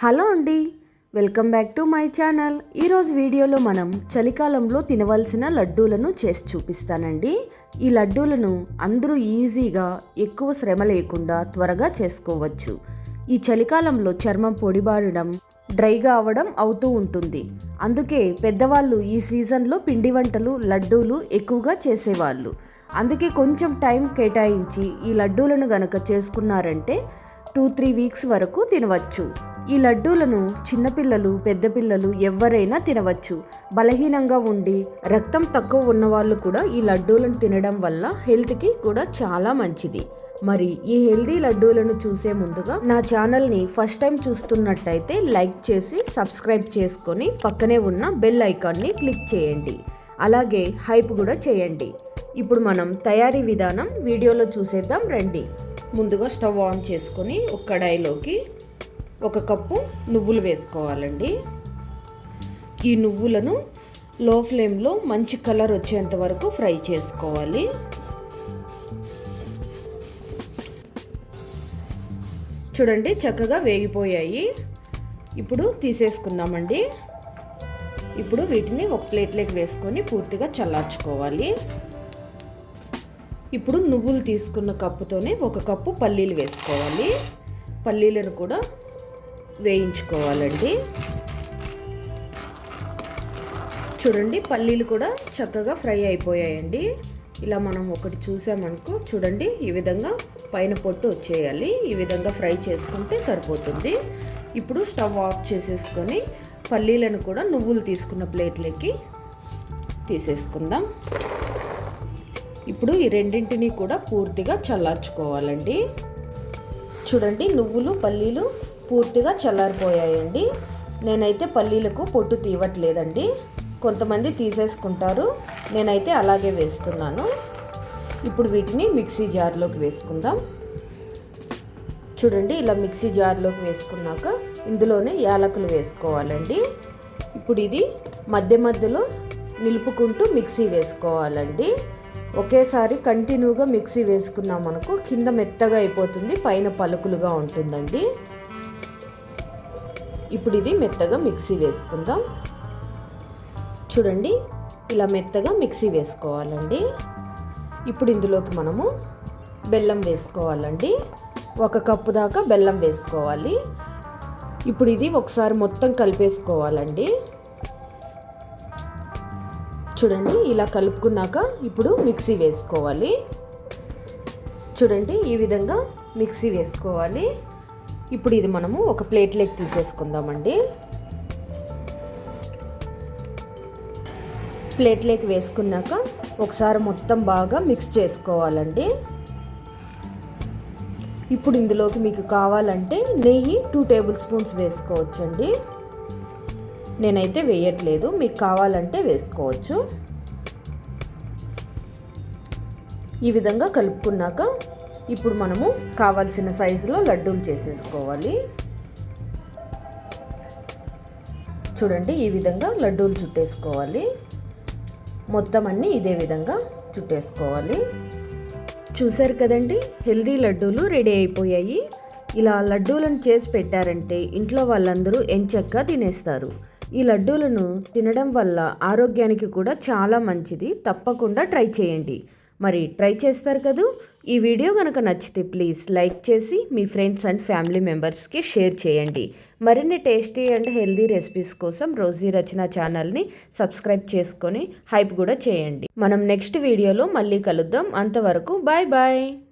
Hello అండి welcome back to my channel. ఈరోజు వీడియోలో మనం చలికాలంలో తినవలసిన లడ్డూలను చేసి చూపిస్తానండి. ఈ లడ్డూలను అందరూ ఈజీగా ఎక్కువ శ్రమ లేకుండా త్వరగా చేసుకోవచ్చు. ఈ చలికాలంలో చర్మం పొడిబారడం డ్రైగా అవడం అవుతూ ఉంటుంది. అందుకే పెద్దవాళ్ళు ఈ సీజన్లో పిండి వంటలు లడ్డూలు ఎక్కువగా చేసేవాళ్ళు. అందుకే కొంచెం టైం కేటాయించి ఈ లడ్డూలను గనక చేసుకున్నారంటే టూ త్రీ వీక్స్ వరకు తినవచ్చు. ఈ లడ్డూలను చిన్నపిల్లలు పెద్దపిల్లలు ఎవరైనా తినవచ్చు. బలహీనంగా ఉండి రక్తం తక్కువ ఉన్నవాళ్ళు కూడా ఈ లడ్డూలను తినడం వల్ల హెల్త్కి కూడా చాలా మంచిది. మరి ఈ హెల్దీ లడ్డూలను చూసే ముందుగా నా ఛానల్ని ఫస్ట్ టైం చూస్తున్నట్టయితే లైక్ చేసి సబ్స్క్రైబ్ చేసుకొని పక్కనే ఉన్న బెల్ ఐకాన్ని క్లిక్ చేయండి. అలాగే హైప్ కూడా చేయండి. ఇప్పుడు మనం తయారీ విధానం వీడియోలో చూసేద్దాం రండి. ముందుగా స్టవ్ ఆన్ చేసుకొని ఒక కడాయిలోకి ఒక కప్పు నువ్వులు వేసుకోవాలండి. ఈ నువ్వులను లో ఫ్లేమ్లో మంచి కలర్ వచ్చేంత వరకు ఫ్రై చేసుకోవాలి. చూడండి చక్కగా వేగిపోయాయి. ఇప్పుడు తీసేసుకుందామండి. ఇప్పుడు వీటిని ఒక ప్లేట్లోకి వేసుకొని పూర్తిగా చల్లార్చుకోవాలి. ఇప్పుడు నువ్వులు తీసుకున్న కప్పుతోనే ఒక కప్పు పల్లీలు వేసుకోవాలి. పల్లీలను కూడా వేయించుకోవాలండి. చూడండి పల్లీలు కూడా చక్కగా ఫ్రై అయిపోయాయండి. ఇలా మనం ఒకటి చూసామనుకో చూడండి ఈ విధంగా పైన పొట్టు వచ్చేయాలి. ఈ విధంగా ఫ్రై చేసుకుంటే సరిపోతుంది. ఇప్పుడు స్టవ్ ఆఫ్ చేసేసుకొని పల్లీలను కూడా నువ్వులు తీసుకున్న ప్లేట్లోకి తీసేసుకుందాం. ఇప్పుడు ఈ రెండింటిని కూడా పూర్తిగా చల్లార్చుకోవాలండి. చూడండి నువ్వులు పల్లీలు పూర్తిగా చల్లారిపోయాయండి. నేనైతే పల్లీలకు పొట్టు తీయట్లేదండి. కొంతమంది తీసేసుకుంటారు. నేనైతే అలాగే వేస్తున్నాను. ఇప్పుడు వీటిని మిక్సీ జార్లోకి వేసుకుందాం. చూడండి ఇలా మిక్సీ జార్లోకి వేసుకున్నాక ఇందులోనే యాలకులు వేసుకోవాలండి. ఇప్పుడు ఇది మధ్య మధ్యలో నిలుపుకుంటూ మిక్సీ వేసుకోవాలండి. ఒకేసారి కంటిన్యూగా మిక్సీ వేసుకున్నాం అనుకో కింద మెత్తగా అయిపోతుంది పైన పలుకులుగా ఉంటుందండి. ఇప్పుడు ఇది మెత్తగా మిక్సీ వేసుకుందాం. చూడండి ఇలా మెత్తగా మిక్సీ వేసుకోవాలండి. ఇప్పుడు ఇందులోకి మనము బెల్లం వేసుకోవాలండి. ఒక కప్పు దాకా బెల్లం వేసుకోవాలి. ఇప్పుడు ఇది ఒకసారి మొత్తం కలిపేసుకోవాలండి. చూడండి ఇలా కలుపుకున్నాక ఇప్పుడు మిక్సీ వేసుకోవాలి. చూడండి ఈ విధంగా మిక్సీ వేసుకోవాలి. ఇప్పుడు ఇది మనము ఒక ప్లేట్లోకి తీసేసుకుందామండి. ప్లేట్లోకి వేసుకున్నాక ఒకసారి మొత్తం బాగా మిక్స్ చేసుకోవాలండి. ఇప్పుడు ఇందులోకి మీకు కావాలంటే నెయ్యి టూ టేబుల్ స్పూన్స్ వేసుకోవచ్చండి. నేనైతే వేయట్లేదు మీకు కావాలంటే వేసుకోవచ్చు. ఈ విధంగా కలుపుకున్నాక ఇప్పుడు మనము కావాల్సిన సైజులో లడ్డూలు చేసేసుకోవాలి. చూడండి ఈ విధంగా లడ్డూలు చుట్టేసుకోవాలి. మొత్తం అన్నీ ఇదే విధంగా చుట్టేసుకోవాలి. చూసారు కదండి హెల్దీ లడ్డూలు రెడీ అయిపోయాయి. ఇలా లడ్డూలను చేసి పెట్టారంటే ఇంట్లో వాళ్ళందరూ ఎంచక్కా తినేస్తారు. ఈ లడ్డూలను తినడం వల్ల ఆరోగ్యానికి కూడా చాలా మంచిది. తప్పకుండా ట్రై చేయండి. మరి ట్రై చేస్తారు కదూ. ఈ వీడియో కనుక నచ్చితే ప్లీజ్ లైక్ చేసి మీ ఫ్రెండ్స్ అండ్ ఫ్యామిలీ మెంబర్స్కి షేర్ చేయండి. మరిన్ని టేస్టీ అండ్ హెల్దీ రెసిపీస్ కోసం రోజీ రచన ఛానల్ని సబ్స్క్రైబ్ చేసుకొని హైప్ కూడా చేయండి. మనం నెక్స్ట్ వీడియోలో మళ్ళీ కలుద్దాం. అంతవరకు బాయ్ బాయ్.